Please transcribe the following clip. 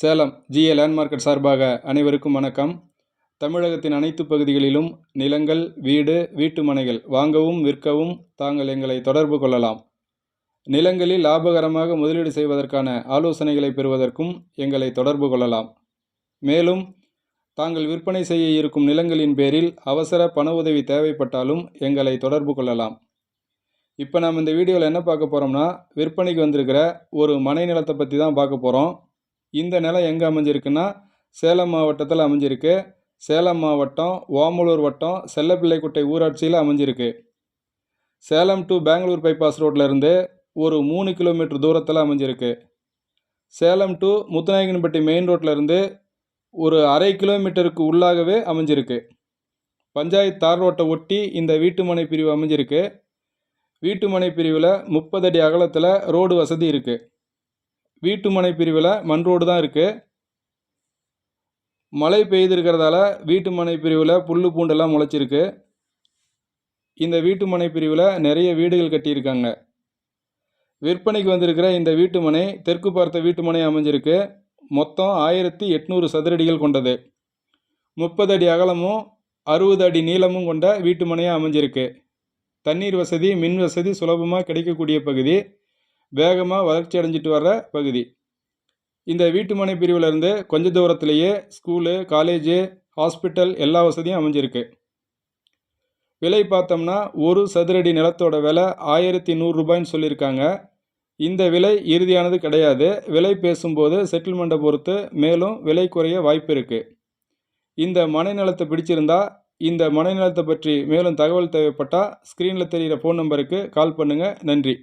Salem GA land market சார்பாக அனைவருக்கும் வணக்கம். தமிழகத்தின் அனைத்து பகுதிகளிலும் நிலங்கள் வீடு வீட்டு மனைகள் வாங்கவும் விற்கவும் தாங்கள் எங்களை தொடர்பு கொள்ளலாம். நிலங்களில் லாபகரமாக முதலீடு செய்வதற்கான ஆலோசனைகளை பெறுவதற்கும் எங்களை தொடர்பு கொள்ளலாம். மேலும் தாங்கள் விற்பனை செய்ய இருக்கும் நிலங்களின் பேரில் அவசர பண உதவி தேவைப்பட்டாலும் எங்களை தொடர்பு கொள்ளலாம். இப்போ நாம் இந்த வீடியோவில் என்ன பார்க்க போகிறோம்னா விற்பனைக்கு வந்திருக்கிற ஒரு மனை நிலத்தை பற்றி தான் பார்க்க போகிறோம் இந்த நிலம் எங்கே அமைஞ்சிருக்குன்னா சேலம் மாவட்டத்தில் அமைஞ்சிருக்கு. சேலம் மாவட்டம் ஓமலூர் வட்டம் செல்லப்பிள்ளைக்குட்டை ஊராட்சியில் அமைஞ்சிருக்கு. சேலம் டு பெங்களூர் பைபாஸ் ரோட்லருந்து ஒரு மூணு கிலோமீட்டர் தூரத்தில் அமைஞ்சிருக்கு. சேலம் டு முத்துநாயகன்பட்டி மெயின் ரோட்லேருந்து ஒரு அரை கிலோமீட்டருக்கு உள்ளாகவே அமைஞ்சிருக்கு. பஞ்சாயத்து தார் ரோட்டை ஒட்டி இந்த வீட்டுமனை பிரிவு அமைஞ்சிருக்கு. வீட்டுமனை பிரிவில் முப்பது அடி அகலத்தில் ரோடு வசதி இருக்குது வீட்டுமனை பிரிவில் மண் ரோடு தான் இருக்குது மழை பெய்திருக்கிறதால வீட்டு மனை பிரிவில் புல் பூண்டெல்லாம் முளைச்சிருக்கு. இந்த வீட்டுமனை பிரிவில் நிறைய வீடுகள் கட்டியிருக்காங்க. விற்பனைக்கு வந்திருக்கிற இந்த வீட்டுமனை தெற்கு பார்த்த வீட்டுமனை அமைஞ்சிருக்கு. மொத்தம் ஆயிரத்தி எட்நூறு சதுரடிகள் கொண்டது. முப்பது அடி அகலமும் அறுபது அடி நீளமும் கொண்ட வீட்டுமனையாக அமைஞ்சிருக்கு. தண்ணீர் வசதி மின் வசதி சுலபமாக கிடைக்கக்கூடிய பகுதி. வேகமாக வளர்ச்சி அடைஞ்சிட்டு வர்ற பகுதி. இந்த வீட்டுமனை பிரிவிலிருந்து கொஞ்ச தூரத்திலேயே ஸ்கூலு காலேஜு ஹாஸ்பிட்டல் எல்லா வசதியும் அமைஞ்சிருக்கு. விலை பார்த்தோம்னா ஒரு சதுரடி நிலத்தோட விலை ஆயிரத்தி நூறுரூபாய்ன்னு சொல்லியிருக்காங்க. இந்த விலை இறுதியானது கிடையாது. விலை பேசும்போது செட்டில்மெண்ட்டை பொறுத்து மேலும் விலை குறைய வாய்ப்பு இருக்குது இந்த மனை நிலத்தை பிடிச்சிருந்தா இந்த மனை நிலத்தை பற்றி மேலும் தகவல் தேவைப்பட்டால் ஸ்க்ரீனில் தெரிகிற ஃபோன் நம்பருக்கு கால் பண்ணுங்கள் நன்றி.